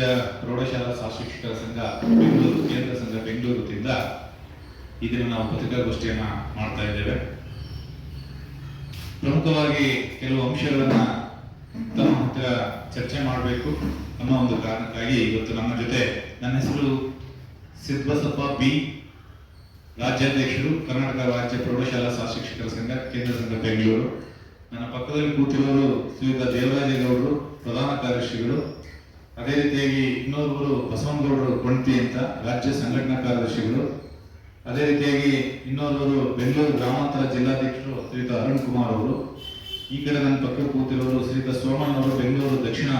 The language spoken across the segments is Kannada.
ರಾಜ್ಯ ಪ್ರೌಢಶಾಲಾ ಶಿಕ್ಷಕರ ಸಂಘ ಬೆಂಗಳೂರು, ಕೇಂದ್ರ ಸಂಘ ಬೆಂಗಳೂರು ವತಿಯಿಂದ ಈ ನಾವು ಪತ್ರಿಕಾಗೋಷ್ಠಿಯನ್ನ ಮಾಡ್ತಾ ಇದ್ದೇವೆ. ಪ್ರಮುಖವಾಗಿ ಕೆಲವು ಅಂಶಗಳನ್ನ ತಮ್ಮ ಹತ್ರ ಚರ್ಚೆ ಮಾಡಬೇಕು ಅನ್ನೋ ಒಂದು ಕಾರಣಕ್ಕಾಗಿ ಇವತ್ತು ನಮ್ಮ ಜೊತೆ ನನ್ನ ಹೆಸರು ಸಿದ್ಬಸಪ್ಪ ಬಿ. ರಾಜ್ಯಾಧ್ಯಕ್ಷರು, ಕರ್ನಾಟಕ ರಾಜ್ಯ ಪ್ರೌಢಶಾಲಾ ಶಿಕ್ಷಕರ ಸಂಘ, ಕೇಂದ್ರ ಸಂಘ ಬೆಂಗಳೂರು. ನನ್ನ ಪಕ್ಕದಲ್ಲಿ ಕೂತಿರೋರು ಶ್ರೀಯುತ ದೇವರಾಜೇಗೌಡರು, ಪ್ರಧಾನ ಕಾರ್ಯದರ್ಶಿಗಳು ಅದೇ ರೀತಿಯಾಗಿ ಇನ್ನೊಬ್ಬರು ಬಸವನಗೌಡರು ಕೊಂಟಿ ಅಂತ ರಾಜ್ಯ ಸಂಘಟನಾ ಕಾರ್ಯದರ್ಶಿಗಳು. ಅದೇ ರೀತಿಯಾಗಿ ಇನ್ನೊಬ್ಬರು ಬೆಂಗಳೂರು ಗ್ರಾಮಾಂತರ ಜಿಲ್ಲಾಧ್ಯಕ್ಷರು ಶ್ರೀಯುತ ಅರುಣ್ ಕುಮಾರ್ ಅವರು. ಈ ಕಡೆ ನನ್ನ ಪಕ್ಕ ಕೂತಿರೋರು ಶ್ರೀಯುತ ಸೋಮಣ್ಣ ಅವರು, ಬೆಂಗಳೂರು ದಕ್ಷಿಣ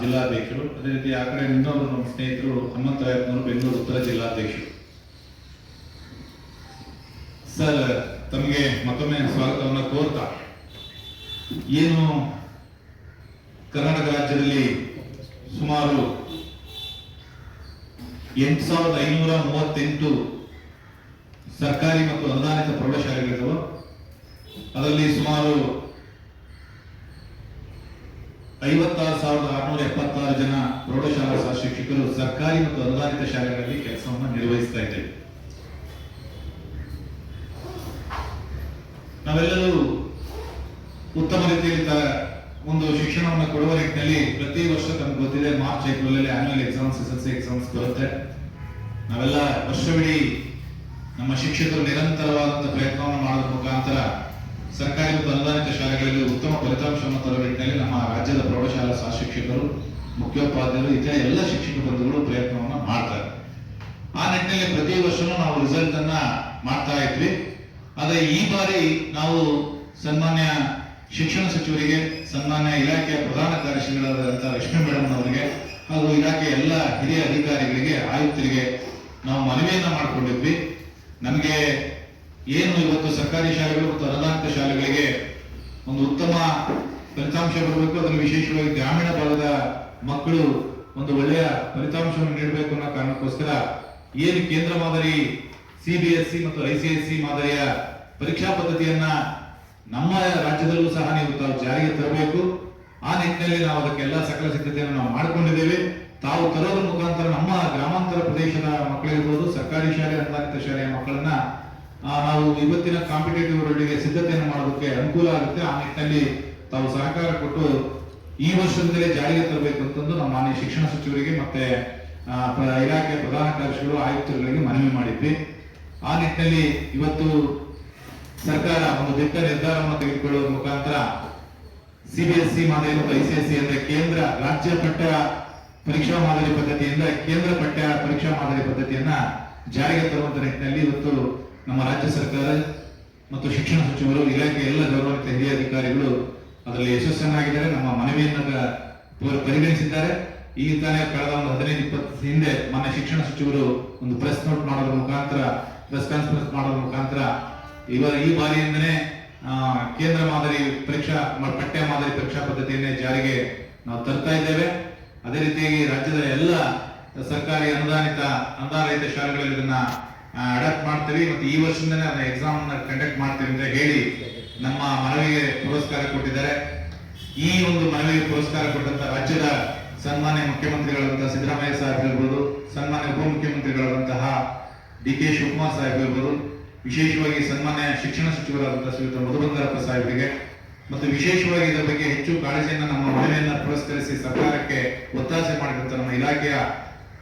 ಜಿಲ್ಲಾಧ್ಯಕ್ಷರು. ಅದೇ ರೀತಿ ಆ ಕಡೆ ಇನ್ನೊಬ್ಬರು ನಮ್ಮ ಸ್ನೇಹಿತರು ಹನುಮಂತರಾಯಪ್ಪನವರು ಬೆಂಗಳೂರು ಉತ್ತರ ಜಿಲ್ಲಾಧ್ಯಕ್ಷರು. ಸರ್, ತಮಗೆ ಮತ್ತೊಮ್ಮೆ ಸ್ವಾಗತವನ್ನು ಕೋರ್ತಾ. ಏನು ಕರ್ನಾಟಕ ರಾಜ್ಯದಲ್ಲಿ ಸುಮಾರು ಎಂಟು ಸಾವಿರದ ಐನೂರ ಮೂವತ್ತೆಂಟು ಸರ್ಕಾರಿ ಮತ್ತು ಅನುದಾನಿತ ಪ್ರೌಢಶಾಲೆಗಳಿದ್ದವು. ಅದರಲ್ಲಿ ಸುಮಾರು ಐವತ್ತಾರು ಸಾವಿರದ ಆರುನೂರ ಎಪ್ಪತ್ತಾರು ಜನ ಪ್ರೌಢಶಾಲಾ ಶಿಕ್ಷಕರು ಸರ್ಕಾರಿ ಮತ್ತು ಅನುದಾನಿತ ಶಾಲೆಗಳಲ್ಲಿ ಕೆಲಸವನ್ನು ನಿರ್ವಹಿಸ್ತಾ ಇದ್ದೇವೆ ನಾವೆಲ್ಲರೂ ಉತ್ತಮ ರೀತಿಯಲ್ಲಿ ಒಂದು ಶಿಕ್ಷಣವನ್ನು ಕೊಡುವ ನಿಟ್ಟಿನಲ್ಲಿ ಪ್ರತಿ ವರ್ಷ ತಮ್ಗೆ ಗೊತ್ತಿದೆ, ಮಾರ್ಚ್ ಏಪ್ರಿಲ್ ಅಲ್ಲಿ annual exams S L C exams ಬರುತ್ತೆ. ನಾವೆಲ್ಲ ವರ್ಷವಿಡೀ ನಮ್ಮ ಶಿಕ್ಷಕರು ನಿರಂತರವಾದಂತಹ ಪ್ರಯತ್ನವನ್ನು ಮಾಡುವ ಮುಖಾಂತರ ಸರ್ಕಾರಿ ಮತ್ತು ಅನುದಾನಿತ ಶಾಲೆಗಳಲ್ಲಿ ಉತ್ತಮ ಫಲಿತಾಂಶವನ್ನು ತರುವ ನಿಟ್ಟಿನಲ್ಲಿ ನಮ್ಮ ರಾಜ್ಯದ ಪ್ರೌಢಶಾಲಾ ಸಹ ಶಿಕ್ಷಕರು ಮುಖ್ಯೋಪಾಧ್ಯಾಯರು, ಇತರ ಎಲ್ಲ ಶಿಕ್ಷಕ ಬಂಧುಗಳು ಪ್ರಯತ್ನವನ್ನು ಮಾಡ್ತಾರೆ. ಆ ನಿಟ್ಟಿನಲ್ಲಿ ಪ್ರತಿ ವರ್ಷನೂ ನಾವು ರಿಸಲ್ಟ್ ಅನ್ನ ಮಾಡ್ತಾ ಇದ್ವಿ. ಆದರೆ ಈ ಬಾರಿ ನಾವು ಸನ್ಮಾನ್ಯ ಶಿಕ್ಷಣ ಸಚಿವರಿಗೆ, ಸನ್ಮಾನ್ಯ ಇಲಾಖೆಯ ಪ್ರಧಾನ ಕಾರ್ಯದರ್ಶಿಗಳಾದಂತಹ ಲಕ್ಷ್ಮೀ ಮೇಡಮ್ ಅವರಿಗೆ ಹಾಗೂ ಇಲಾಖೆಯ ಎಲ್ಲ ಹಿರಿಯ ಅಧಿಕಾರಿಗಳಿಗೆ, ಆಯುಕ್ತರಿಗೆ ನಾವು ಮನವಿಯನ್ನ ಮಾಡಿಕೊಂಡಿದ್ವಿ. ನಮಗೆ ಏನು ಇವತ್ತು ಸರ್ಕಾರಿ ಶಾಲೆಗಳು ಮತ್ತು ಅನುದಾನಿತ ಶಾಲೆಗಳಿಗೆ ಒಂದು ಉತ್ತಮ ಫಲಿತಾಂಶ ಬರಬೇಕು, ಅದನ್ನು ವಿಶೇಷವಾಗಿ ಗ್ರಾಮೀಣ ಭಾಗದ ಮಕ್ಕಳು ಒಂದು ಒಳ್ಳೆಯ ಫಲಿತಾಂಶವನ್ನು ನೀಡಬೇಕು ಅನ್ನೋ ಕಾರಣಕ್ಕೋಸ್ಕರ ಏನು ಕೇಂದ್ರ ಮಾದರಿ ಸಿಬಿಎಸ್ಇ ಮತ್ತು ಐಸಿಎಸ್ಸಿ ಮಾದರಿಯ ಪರೀಕ್ಷಾ ಪದ್ಧತಿಯನ್ನ ನಮ್ಮ ರಾಜ್ಯದಲ್ಲೂ ಸಹ ನೀವು ತಾವು ಜಾರಿಗೆ ತರಬೇಕು. ಆ ನಿಟ್ಟಿನಲ್ಲಿ ನಾವು ಅದಕ್ಕೆಲ್ಲ ಸಕಲ ಸಿದ್ಧತೆಯನ್ನು ನಾವು ಮಾಡಿಕೊಂಡಿದ್ದೇವೆ. ತಾವು ತರೋದ್ರ ಮುಖಾಂತರ ನಮ್ಮ ಗ್ರಾಮಾಂತರ ಪ್ರದೇಶದ ಮಕ್ಕಳಿರ್ಬೋದು ಸರ್ಕಾರಿ ಶಾಲೆ, ಅನುದಾನಿತ ಶಾಲೆಯ ಮಕ್ಕಳನ್ನ ನಾವು ಇವತ್ತಿನ ಕಾಂಪಿಟೇಟಿವ್ ವರ್ಲ್ಡ್ಗೆ ಸಿದ್ಧತೆಯನ್ನು ಮಾಡೋದಕ್ಕೆ ಅನುಕೂಲ ಆಗುತ್ತೆ. ಆ ನಿಟ್ಟಿನಲ್ಲಿ ತಾವು ಸಹಕಾರ ಕೊಟ್ಟು ಈ ವರ್ಷದಿಂದಲೇ ಜಾರಿಗೆ ತರಬೇಕು ಅಂತಂದು ನಮ್ಮ ಮಾನ್ಯ ಶಿಕ್ಷಣ ಸಚಿವರಿಗೆ ಮತ್ತೆ ಇಲಾಖೆಯ ಪ್ರಧಾನ ಕಾರ್ಯದರ್ಶಿಗಳು, ಆಯುಕ್ತರುಗಳಿಗೆ ಮನವಿ ಮಾಡಿದ್ವಿ. ಆ ನಿಟ್ಟಿನಲ್ಲಿ ಇವತ್ತು ಸರ್ಕಾರ ಒಂದು ದಿಟ್ಟ ನಿರ್ಧಾರವನ್ನು ತೆಗೆದುಕೊಳ್ಳುವ ಮುಖಾಂತರ ಸಿಬಿಎಸ್ಇ ಮಾದರಿ ಮತ್ತು ಐಸಿಎಸ್ಸಿ ಅಂದ್ರೆ ಕೇಂದ್ರ ರಾಜ್ಯ ಪಠ್ಯ ಪರೀಕ್ಷಾ ಮಾದರಿ ಪದ್ಧತಿಯಿಂದ ಕೇಂದ್ರ ಪಠ್ಯ ಪರೀಕ್ಷಾ ಮಾದರಿ ಪದ್ಧತಿಯನ್ನ ಜಾರಿಗೆ ತರುವಂತ ನಿಟ್ಟಿನಲ್ಲಿ ಇವತ್ತು ನಮ್ಮ ರಾಜ್ಯ ಸರ್ಕಾರ ಮತ್ತು ಶಿಕ್ಷಣ ಸಚಿವರು, ಇಲಾಖೆ ಎಲ್ಲ ಗೌರವಾನ್ವಿತ ಹಿರಿಯ ಅಧಿಕಾರಿಗಳು ಅದರಲ್ಲಿ ಯಶಸ್ಸನ್ನಾಗಿದ್ದಾರೆ. ನಮ್ಮ ಮನವಿಯನ್ನ ಪರಿಗಣಿಸಿದ್ದಾರೆ. ಈ ತಾನೇ ಕಳೆದ ಒಂದು ಹದಿನೈದು, ಇಪ್ಪತ್ತು ಹಿಂದೆ ಮಾನ್ಯ ಶಿಕ್ಷಣ ಸಚಿವರು ಒಂದು ಪ್ರೆಸ್ ನೋಟ್ ಮಾಡೋದ್ರ ಮುಖಾಂತರ, ಪ್ರೆಸ್ ಕಾನ್ಫರೆನ್ಸ್ ಮಾಡೋದ್ರ ಮುಖಾಂತರ ಇವ ಈ ಬಾರಿಯಿಂದನೇ ಕೇಂದ್ರ ಮಾದರಿ ಪರೀಕ್ಷಾ ಪಠ್ಯ ಮಾದರಿ ಪರೀಕ್ಷಾ ಪದ್ಧತಿಯನ್ನೇ ಜಾರಿಗೆ ನಾವು ತರ್ತಾ ಇದ್ದೇವೆ. ಅದೇ ರೀತಿಯಾಗಿ ರಾಜ್ಯದ ಎಲ್ಲ ಸರ್ಕಾರಿ ಅನುದಾನಿತ, ಅನುದಾನರಹಿತ ಶಾಲೆಗಳಲ್ಲಿ ಇದನ್ನ ಅಡಾಪ್ಟ್ ಮಾಡ್ತೀವಿ. ಮತ್ತು ಈ ವರ್ಷದಿಂದನೇ ಅದನ್ನ ಎಕ್ಸಾಮ್ ಕಂಡಕ್ಟ್ ಮಾಡ್ತೀವಿ ಅಂತ ಹೇಳಿ ನಮ್ಮ ಮನವಿಗೆ ಪುರಸ್ಕಾರ ಕೊಟ್ಟಿದ್ದಾರೆ. ಈ ಒಂದು ಮನವಿಗೆ ಪುರಸ್ಕಾರ ಕೊಟ್ಟಂತ ರಾಜ್ಯದ ಸನ್ಮಾನ್ಯ ಮುಖ್ಯಮಂತ್ರಿಗಳಾದಂತಹ ಸಿದ್ದರಾಮಯ್ಯ ಸಾಹೇಬ್ ಇರ್ಬೋದು, ಸನ್ಮಾನ್ಯ ಉಪಮುಖ್ಯಮಂತ್ರಿಗಳಾದಂತಹ ಡಿ ಕೆ ಶಿವಕುಮಾರ್ ಸಾಹೇಬ್ ಇರ್ಬೋದು ವಿಶೇಷವಾಗಿ ಸನ್ಮಾನ್ಯ ಶಿಕ್ಷಣ ಸಚಿವರಾದಂತಹ ಶ್ರೀಯುತ ಮಧುಬಂಗಾರಪ್ಪ ಸಾಹೇಬರಿಗೆ ಮತ್ತು ವಿಶೇಷವಾಗಿ ಇದರ ಬಗ್ಗೆ ಹೆಚ್ಚು ಕಾಳಜಿಯನ್ನು ನಮ್ಮ ಮನವಿಯನ್ನ ಪುರಸ್ಕರಿಸಿ ಸರ್ಕಾರಕ್ಕೆ ಒತ್ತಾಸೆ ಮಾಡಿದಂತ ನಮ್ಮ ಇಲಾಖೆಯ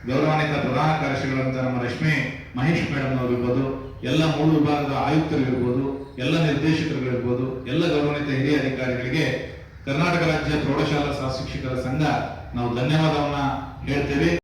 ಗೌರವಾನ್ವಿತ ಪ್ರಧಾನ ಕಾರ್ಯದರ್ಶಿಗಳಂತ ನಮ್ಮ ರಶ್ಮಿ ಮಹೇಶ್ ಮೇಡಮ್ ಅವರಿರ್ಬೋದು, ಎಲ್ಲ ಮೂರು ವಿಭಾಗದ ಆಯುಕ್ತರಿರ್ಬೋದು, ಎಲ್ಲ ನಿರ್ದೇಶಕರುಗಳಿರ್ಬೋದು, ಎಲ್ಲ ಗೌರವಾನ್ವಿತ ಹಿರಿಯ ಅಧಿಕಾರಿಗಳಿಗೆ ಕರ್ನಾಟಕ ರಾಜ್ಯ ಪ್ರೌಢಶಾಲಾ ಸಹ ಶಿಕ್ಷಕರ ಸಂಘ ನಾವು ಧನ್ಯವಾದವನ್ನ ಹೇಳ್ತೇವೆ.